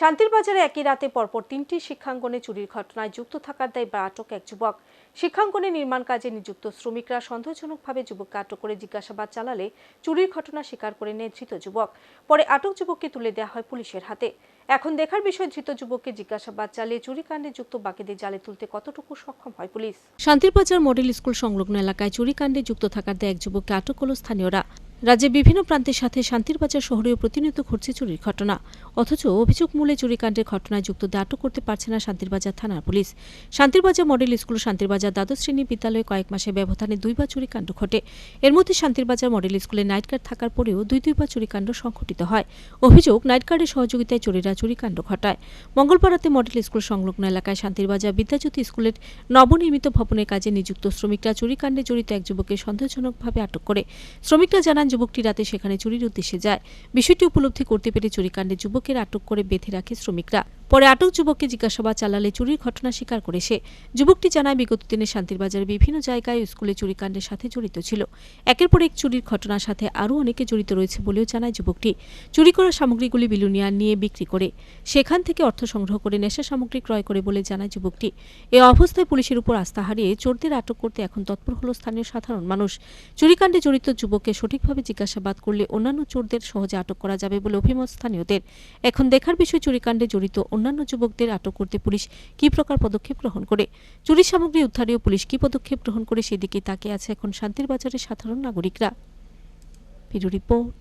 শান্তির বাজারে একই রাতে পরপর তিনটি শিক্ষাঙ্গনে চুরির ঘটনায় যুক্ত থাকার দায় বা আটক এক যুবক। শিক্ষাঙ্গনে নির্মাণ কাজে নিযুক্ত শ্রমিকরা সন্দেহজনকভাবে যুবককে আটক করে জিজ্ঞাসাবাদ চালালে চুরির ঘটনা স্বীকার করে নেয় ধৃত যুবক। পরে আটক যুবককে তুলে দেওয়া হয় পুলিশের হাতে। এখন দেখার বিষয়, ধৃত যুবককে জিজ্ঞাসাবাদ চালিয়ে চুরিকাণ্ডে যুক্ত বাকিদের জালে তুলতে কতটুকু সক্ষম হয় পুলিশ? শান্তিরবাজার মডেল স্কুল সংলগ্ন এলাকায় চুরিকাণ্ডে যুক্ত থাকার দায় এক যুবককে আটক হল স্থানীয়রা। রাজ্যে বিভিন্ন প্রান্তের সাথে শান্তিরবাজার শহরেও প্রতিনিয়ত ঘটছে চুরির ঘটনা। অথচ অভিযোগ মূলে চুরিকাণ্ডের ঘটনায় যুক্তদের আটক করতে পারছে না শান্তিরবাজার থানার police. Santirbazar model school Santirbazar দ্বাদশ শ্রেণি বিদ্যালয়ে কয়েক মাসের ব্যবধানে দুইবার চুরিকাণ্ড ঘটে। এর মধ্যে শান্তিরবাজার মডেল স্কুলে নাইট গার্ড থাকার পরেও দুই দুইবার চুরিকাণ্ড সংঘটিত হয়। অভিযোগ নাইট গার্ডের সহযোগিতায় চোরেরা চুরিকাণ্ড ঘটায়। মঙ্গলবার রাতে মডেল স্কুল সংলগ্ন এলাকায় শান্তিরবাজার বিদ্যাজ্যোতি স্কুলের নবনির্মিত ভবনের কাজে নিযুক্ত শ্রমিকরা চুরিকাণ্ডে জড়িত এক যুবককে সন্দেহজনকভাবে আটক করে। শ্রমিকরা জানান, যুবকটি রাতে সেখানে চুরির উদ্দেশ্যে যায়। বিষয়টি উপলব্ধি করতে পেরে চুরিকাণ্ডে যুবকের আটক করে বেঁধে রাখে শ্রমিকরা। পরে আটক যুবককে জিজ্ঞাসাবাদ চালালে চুরির ঘটনা স্বীকার করে সে। যুবকটি জানায়, বিগত দিনে শান্তির বাজারের বিভিন্ন জায়গায় স্কুলে চুরিকাণ্ডের সাথে জড়িত ছিল। একের পর এক চুরির ঘটনার সাথে আরও অনেকে জড়িত রয়েছে বলেও জানায় যুবকটি। চুরি করা সামগ্রীগুলি বিলুনিয়া নিয়ে বিক্রি করে, সেখান থেকে অর্থ সংগ্রহ করে, নেশা সামগ্রী ক্রয় করে বলে জানায় যুবকটি। এ অবস্থায় পুলিশের উপর আস্থা হারিয়ে চোরদের আটক করতে এখন তৎপর হল স্থানীয় সাধারণ মানুষ। চুরিকাণ্ডে জড়িত যুবককে সঠিকভাবে জিজ্ঞাসাবাদ করলে অন্যান্য চোরদের সহজে আটক করা যাবে বলে অভিমত স্থানীয়দের। এখন দেখার বিষয় চুরিকাণ্ডে জড়িত অন্যান্য যুবকদের আটক করতে পুলিশ কি প্রকার পদক্ষেপ গ্রহণ করে? চুরি সামগ্রী উদ্ধারেও পুলিশ কি পদক্ষেপ গ্রহণ করে সেদিকে তাকে আছে এখন শান্তির বাজারের সাধারণ নাগরিকরা। রিপোর্ট